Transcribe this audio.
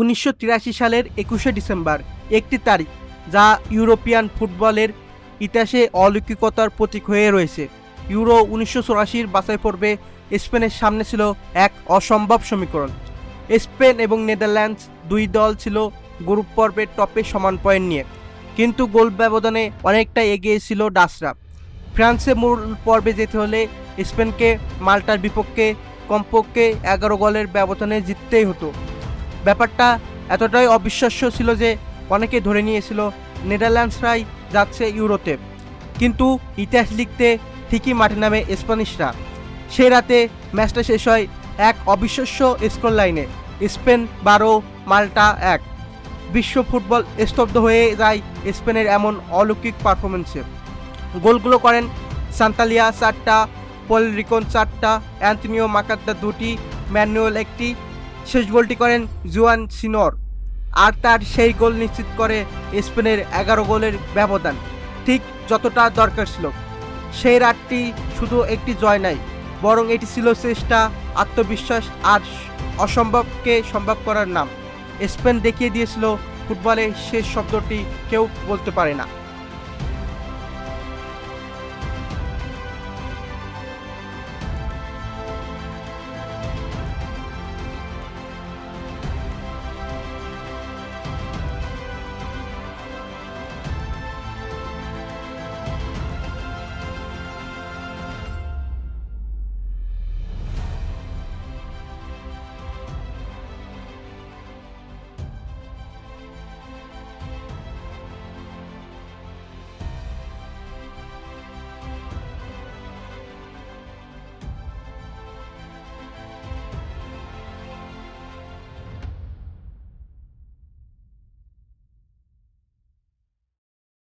উনিশশো তিরাশি সালের একুশে ডিসেম্বর, একটি তারিখ, যা ইউরোপিয়ান ফুটবলের ইতিহাসে অলৌকিকতার প্রতীক হয়ে রয়েছে। ইউরো উনিশশো চুরাশির বাছাই পর্বে স্পেনের সামনে ছিল এক অসম্ভব সমীকরণ। স্পেন এবং নেদারল্যান্ডস দুই দল ছিল গ্রুপ পর্বের টপে সমান পয়েন্ট নিয়ে, কিন্তু গোল ব্যবধানে অনেকটা এগিয়ে ছিল ডাচরা ফ্রান্সে মূল পর্বে যেতে হলে স্পেনকে মাল্টার বিপক্ষে, কমপক্ষে এগারো গোলের ব্যবধানে জিততেই হতো। ব্যাপারটা এতটাই অবিশ্বাস্য ছিল যে অনেকে ধরে নিয়েছিল নেদারল্যান্ডসরাই যাচ্ছে ইউরোতে। কিন্তু ইতিহাস লিখতে ঠিকই মাঠে নামে স্প্যানিশরা। সেই রাতে ম্যাচটা শেষ হয় এক অবিশ্বাস্য স্কোর লাইনে। স্পেন বারো, মাল্টা এক। বিশ্ব ফুটবল স্তব্ধ হয়ে যায় স্পেনের এমন অলৌকিক পারফরমেন্সে গোলগুলো করেন সান্তালিয়া চারটা পল রিকন চারটা, অ্যান্টনিও মাকাদ্দা দুটি, ম্যানুয়েল একটি শেষ গোলটি করেন জুয়ান সিনর। আর তার সেই গোল নিশ্চিত করে স্পেনের এগারো গোলের ব্যবধান। ঠিক যতটা দরকার ছিল। সেই রাতটি শুধু একটি জয় নাই, বরং এটি ছিল চেষ্টা আত্মবিশ্বাস আর অসম্ভবকে সম্ভব করার নাম। স্পেন দেখিয়ে দিয়েছিল, ফুটবলে শেষ শব্দটি কেউ বলতে পারে না।